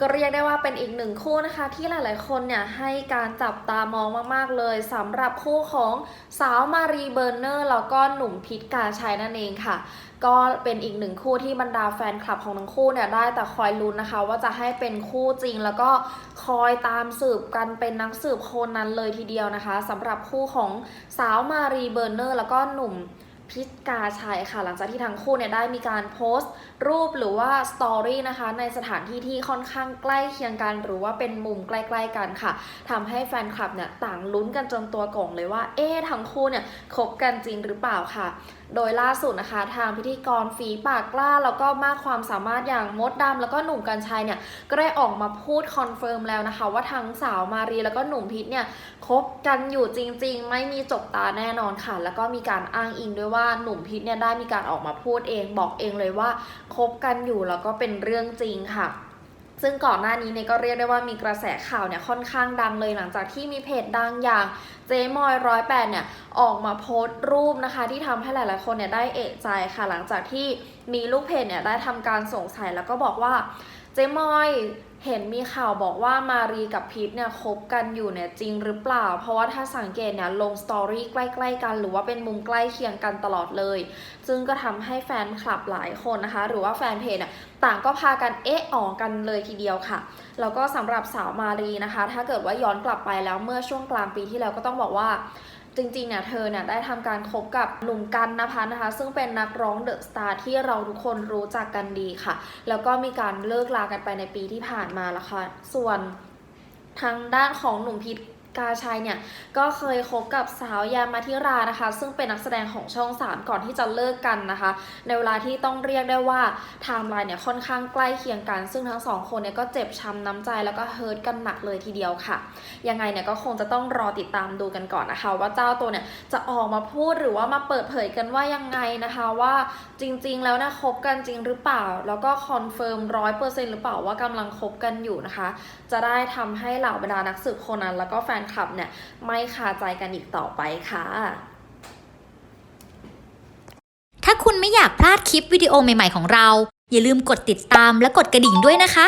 ก็เรียกได้ว่าเป็นอีกหนึ่งคู่นะคะ ที่หลายๆ คนเนี่ยให้การจับตามองมากๆเลยสำหรับคู่ของสาวมารีเบอร์เนอร์แล้วก็หนุ่มพิษกาชัยนั่นเองค่ะ ก็เป็นอีกหนึ่งคู่ที่บรรดาแฟนคลับของทั้งคู่เนี่ยได้แต่คอยลุ้นนะคะ ว่าจะให้เป็นคู่จริงแล้วก็คอยตามสืบกันเป็นนักสืบคนนั้นเลยทีเดียวนะคะสำหรับคู่ของสาวมารีเบอร์เนอร์แล้วก็หนุ่ม พิษกาชัยค่ะ หลังจากที่ทั้งคู่เนี่ยได้มีการโพสต์ รูปหรือว่าสตอรี่นะคะในสถานที่ที่ค่อนข้างใกล้เคียงกัน หรือว่าเป็นมุมใกล้ ๆกันค่ะทำให้แฟนคลับเนี่ยต่างลุ้นกันจนตัวโก่งเลยว่า เอ๊ะทั้งคู่เนี่ยคบกันจริงหรือเปล่าค่ะ โดยล่าสุดนะคะ ทางพิธีกรฝีปากกล้า แล้วก็มากความสามารถอย่างมดดำแล้วก็หนุ่มกัญชัยเนี่ยก็ได้ออกมาพูดคอนเฟิร์มแล้วนะคะ ว่าทั้งสาวมารีแล้วก็หนุ่มพิษเนี่ยคบกันอยู่จริง ๆ ไม่มีจกตาแน่นอนค่ะ แล้วก็มีการอ้างอิงด้วยว่าหนุ่มพิษเนี่ยได้มีการออกมาพูดเองบอกเองเลยว่าคบกันอยู่แล้วก็เป็นเรื่องจริงค่ะซึ่งก่อนหน้านี้เนี่ยก็เรียกได้ว่ามีกระแสข่าวเนี่ยค่อนข้างดังเลยหลังจากที่มีเพจดังอย่างเจมอยร้อยแปดเนี่ยออกมาโพสต์รูปนะคะ ที่ทำให้หลายๆคนเนี่ยได้เอะใจค่ะ หลังจากที่มีลูกเพจเนี่ยได้ทำการสงสัยแล้วก็บอกว่า เจมอยเห็นมีข่าวบอกว่ามารีกับพีทเนี่ยคบกันอยู่เนี่ยจริงหรือเปล่า เพราะว่าถ้าสังเกตเนี่ยลงสตอรี่ใกล้ๆกัน หรือว่าเป็นมุมใกล้เคียงกันตลอดเลย ซึ่งก็ทำให้แฟนคลับหลายคนนะคะ หรือว่าแฟนเพจเนี่ยต่างก็พากันเอ๊ะอ๋อกันเลยทีเดียวค่ะ แล้วก็สำหรับสาวมารีนะคะ ถ้าเกิดว่าย้อนกลับไปแล้วเมื่อช่วงกลางปีที่แล้วก็ต้องบอกว่า จริงๆเนี่ยเธอเนี่ยได้ทำการคบกับหนุ่มกันนภัสนะคะ ซึ่งเป็นนักร้องเดอะสตาร์ที่เราทุกคนรู้จักกันดีค่ะ แล้วก็มีการเลิกลากันไปในปีที่ผ่านมาแล้วค่ะ ส่วนทางด้านของหนุ่มพิษ กาชัยเนี่ยก็เคยคบกับสาวยามาธิรานะคะ ซึ่งเป็นนักแสดงของช่อง 3 ก่อนที่จะเลิกกันนะคะ ในเวลาที่ต้องเรียกได้ว่าไทม์ไลน์เนี่ยค่อนข้างใกล้เคียงกัน ซึ่งทั้งสองคนเนี่ยก็เจ็บช้ำน้ำใจแล้วก็เฮิร์ตกันหนักเลยทีเดียวค่ะ ยังไงเนี่ยก็คงจะต้องรอติดตามดูกันก่อนนะคะ ว่าเจ้าตัวเนี่ยจะออกมาพูดหรือว่ามาเปิดเผยกันว่ายังไงนะคะว่าจริงๆ แล้วนะคบกันจริงหรือเปล่า แล้วก็คอนเฟิร์มร้อยเปอร์เซ็นต์หรือเปล่าว่ากำลังคบกันอยู่นะคะ จะได้ทำให้เหล่าบรรดานักสืบคนนั้น แล้วก็แฟนคลับเนี่ยไม่คาใจกันอีกต่อไปค่ะถ้าคุณไม่อยากพลาดคลิปวิดีโอใหม่ ๆ ของเรา อย่าลืมกดติดตามและกดกระดิ่งด้วยนะคะ